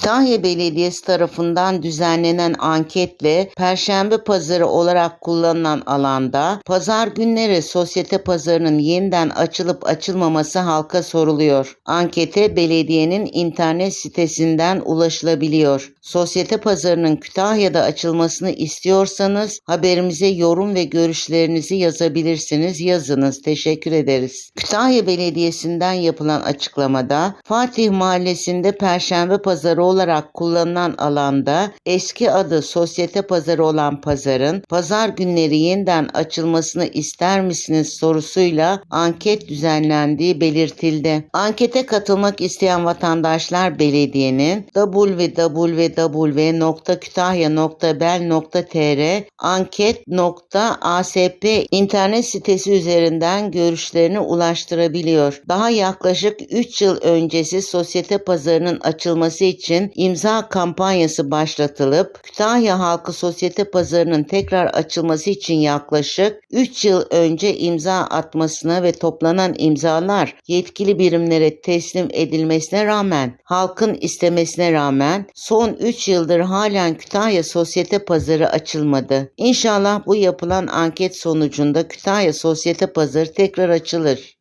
Kütahya Belediyesi tarafından düzenlenen anketle Perşembe Pazarı olarak kullanılan alanda pazar günleri sosyete pazarının yeniden açılıp açılmaması halka soruluyor. Ankete belediyenin internet sitesinden ulaşılabiliyor. Sosyete pazarının Kütahya'da açılmasını istiyorsanız haberimize yorum ve görüşlerinizi yazabilirsiniz. Yazınız. Teşekkür ederiz. Kütahya Belediyesi'nden yapılan açıklamada Fatih Mahallesi'nde Perşembe Pazarı olarak kullanılan alanda eski adı Sosyete Pazarı olan pazarın pazar günleri yeniden açılmasını ister misiniz sorusuyla anket düzenlendiği belirtildi. Ankete katılmak isteyen vatandaşlar belediyenin www.kütahya.bel.tr anket.asp internet sitesi üzerinden görüşlerini ulaştırabiliyor. Daha yaklaşık 3 yıl öncesi sosyete pazarının açılması için imza kampanyası başlatılıp Kütahya halkı sosyete pazarının tekrar açılması için yaklaşık 3 yıl önce imza atmasına ve toplanan imzalar yetkili birimlere teslim edilmesine rağmen halkın istemesine rağmen son 3 yıldır halen Kütahya sosyete pazarı açılmadı. İnşallah bu yapılan anket sonucunda Kütahya sosyete pazarı tekrar açılır.